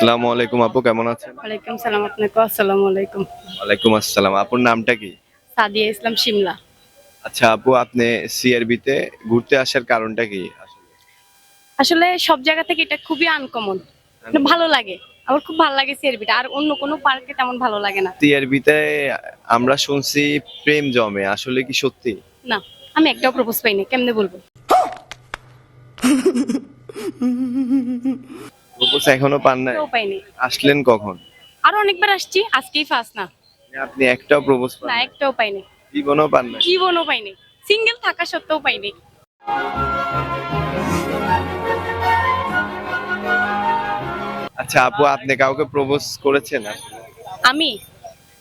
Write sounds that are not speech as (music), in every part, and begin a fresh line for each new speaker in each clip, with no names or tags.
আসসালামু আলাইকুম আপু কেমন আছেন?
ওয়ালাইকুম সালাম আপনাকে আসসালামু আলাইকুম।
ওয়ালাইকুম আসসালাম আপুর নামটা কি?
সাদিয়া ইসলাম শিমলা
আচ্ছা আপু আপনি সিআরবি তে ঘুরতে আসার কারণটা কি? আসলে?
আসলে সব জায়গা থেকে এটা খুবই আনকমন ভালো লাগে আমার খুব ভালো লাগে সিআরবিটা আর অন্য কোনো পার্কে তেমন ভালো লাগে না।
সিআরবি তে আমরা শুনছি প্রেম জমে আসলে কি সত্যি?
না আমি একটাও প্রপোজ পাইনি কেমনে বলব? (laughs)
প্রপোজ এখনও পান নাই?
পাইনি।
আসলেন কখন?
আরও অনেকবার আসছি আজকেই ফার্স্ট না।
আপনি একটাও প্রপোজ পান
না একটাও পাইনি।
জীবনও পান নাই?
জীবনও পাইনি। সিঙ্গেল থাকা সত্ত্বেও পাইনি।
আচ্ছা আপু আপনি কাউকে প্রপোজ করেছেন
আমি?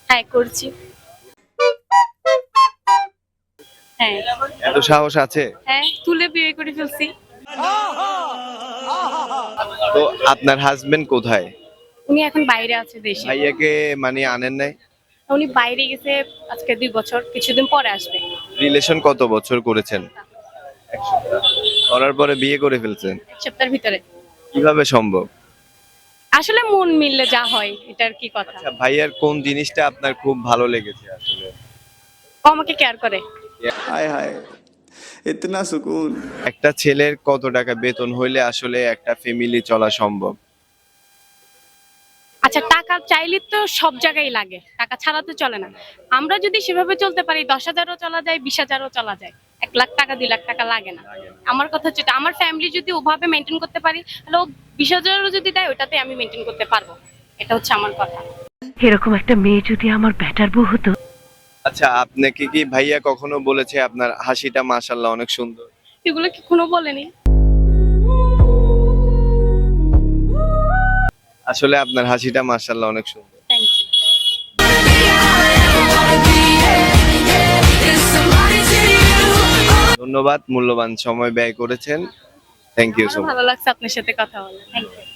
হ্যাঁ করছি। হ্যাঁ।
এত সাহস আছে?
হ্যাঁ তুলে বিয়ে করে ফেলছি।
তো আপনার হাজবেন্ড কোথায়?
উনি এখন বাইরে আছে দেশে।
ভাইয়াকে মানে আনেন নাই?
উনি বাইরে গেছে আজকে দুই বছর কিছুদিন পরে আসবে।
রিলেশন কত বছর করেছেন? এক সপ্তাহ। করার পরে বিয়ে করে ফেলছেন?
এক সপ্তাহের ভিতরে।
কীভাবে সম্ভব?
আসলে মন মিললে যা হয় এটার কি কথা?
আচ্ছা ভাইয়ার কোন জিনিসটা আপনার খুব ভালো লেগেছে আসলে?
ও আমাকে কেয়ার করে।
হাই হাই এতনা সুকুন
একটা ছেলের কত টাকা বেতন হইলে আসলে একটা ফ্যামিলি চলা সম্ভব?
আচ্ছা টাকা চাইলে তো সব জায়গায় লাগে টাকা ছাড়া তো চলে না। আমরা যদি সেভাবে চলতে পারি দশ হাজারও চলা যায় বিশ হাজারও চলা যায়। এক লাখ টাকা দুই লাখ টাকা লাগে না। আমার কথা হচ্ছে আমার ফ্যামিলি যদি ওভাবে মেনটেন করতে পারি তাহলে বিশ হাজারও যদি দেয় ওটাতে আমি মেনটেন করতে পারব। এটা হচ্ছে আমার কথা।
এরকম একটা মেয়ে যদি আমার ব্যাটার বউ হতো
আচ্ছা আপনাকে কি ভাইয়া কখনো বলেছে আপনার হাসিটা মাশাল্লাহ অনেক সুন্দর?
এগুলো কি কোনো বলেনি?
আসলে আপনার হাসিটা মাশাল্লাহ অনেক সুন্দর।
থ্যাংক ইউ
ধন্যবাদ মূল্যবান সময় ব্যয় করেছেন। থ্যাংক ইউ সো
ভালো লাগছে আপনার সাথে কথা বলে। Thank you